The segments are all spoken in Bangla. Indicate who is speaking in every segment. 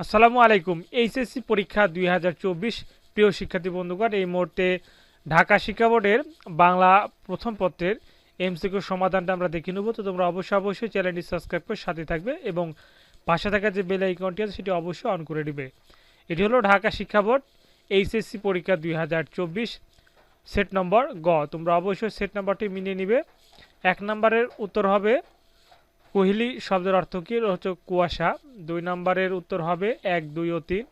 Speaker 1: আসসালামু আলাইকুম। এইচএসসি পরীক্ষা দুই হাজার চব্বিশ। প্রিয় শিক্ষার্থী বন্ধুগণ, এই মুহূর্তে ঢাকা শিক্ষা বোর্ডের বাংলা প্রথম পত্রের এমসিকিউ সমাধানটা আমরা দেখে নেব। তো তোমরা অবশ্যই অবশ্যই চ্যানেলটি সাবস্ক্রাইব করে সাথে থাকবে এবং পাশে থাকা যে বেল আইকনটি আছে, সেটি অবশ্যই অন করে দিবে। এটি হলো ঢাকা শিক্ষা বোর্ড এইচএসসি পরীক্ষা দুই হাজার চব্বিশ, সেট নম্বর গ। তোমরা অবশ্যই সেট নম্বরটি মিলিয়ে নিবে। এক নম্বরের উত্তর হবে কোহলি শব্দের অর্থ কি? হচ্ছে কুয়াশা। দুই নম্বরের উত্তর হবে এক, দুই ও তিন।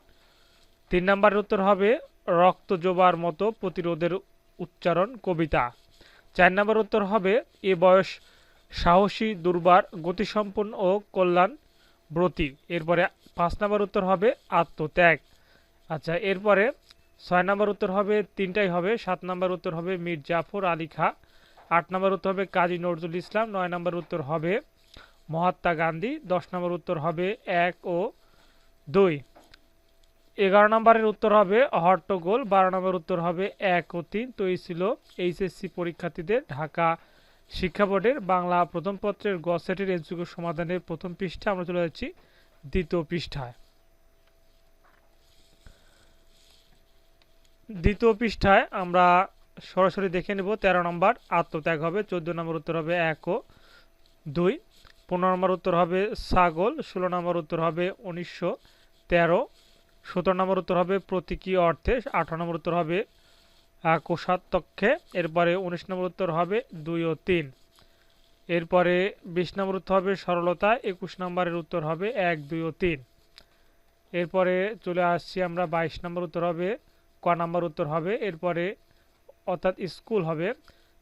Speaker 1: তিন নম্বরের উত্তর হবে রক্ত জোবার মতো প্রতিরোধের উচ্চারণ, কবিতা। চার নম্বর উত্তর হবে এ বয়স সাহসী, দুর্বার, গতিসম্পন্ন ও কল্যাণ ব্রতী। এরপরে পাঁচ নম্বর উত্তর হবে আত্মত্যাগ। আচ্ছা এরপরে ছয় নম্বর উত্তর হবে তিনটাই হবে। সাত নম্বর উত্তর হবে মীর জাফর আলী খা। আট নম্বর উত্তর হবে কাজী নজরুল ইসলাম। নয় নম্বর উত্তর হবে মহাত্মা গান্ধী, দশ নম্বর উত্তর হবে এক ও দুই। এগারো নম্বরের উত্তর হবে হট্টগোল বারো নম্বর উত্তর হবে এক ও তিন। তো এই ছিল এইচএসসি পরীক্ষার্থীদের ঢাকা শিক্ষা বোর্ডের বাংলা প্রথম পত্রের গ সেটের এমসিকিউ সমাধানের প্রথম পৃষ্ঠা। আমরা চলে যাচ্ছি দ্বিতীয় পৃষ্ঠায়। দ্বিতীয় পৃষ্ঠায় আমরা সরাসরি দেখে নেব তেরো নম্বর, আত্মত্যাগ হবে, চোদ্দ নম্বর উত্তর হবে এক ও দুই। পনেরো নম্বর উত্তর হবে ছাগল, ষোলো নম্বর উত্তর হবে উনিশশো তেরো, সতেরো নম্বর উত্তর হবে প্রতীকী অর্থে, আঠারো নম্বর উত্তর হবে কোষাধ্যক্ষে, এরপরে উনিশ নম্বর উত্তর হবে দুই ও তিন। এরপরে বিশ নম্বর উত্তর হবে সরলতা, একুশ নম্বরের উত্তর হবে এক, দুই ও তিন। এরপরে চলে আসছি আমরা বাইশ নম্বর উত্তর হবে, ক নম্বর উত্তর হবে, এরপরে অর্থাৎ স্কুল হবে,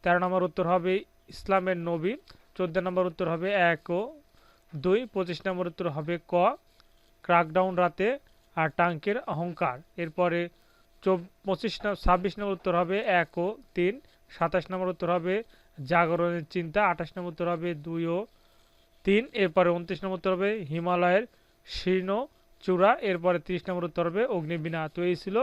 Speaker 1: তেরো নম্বর উত্তর হবে ইসলামের নবী চোদ্দ নম্বর উত্তর হবে এক ও দুই। পঁচিশ নম্বর উত্তর হবে ক। ক্রাকডাউন রাতে আর টাঙ্কের অহংকার। এরপরে পঁচিশ ছাব্বিশ নম্বর উত্তর হবে এক ও তিন। সাতাশ নম্বর উত্তর হবে জাগরণের চিন্তা। আঠাশ নম্বর উত্তর হবে দুই ও তিন। এরপরে উনত্রিশ নম্বর উত্তর হবে হিমালয়ের শীর্ণ চূড়া। এরপরে তিরিশ নম্বর উত্তর হবে অগ্নিবীণা। তো এই ছিল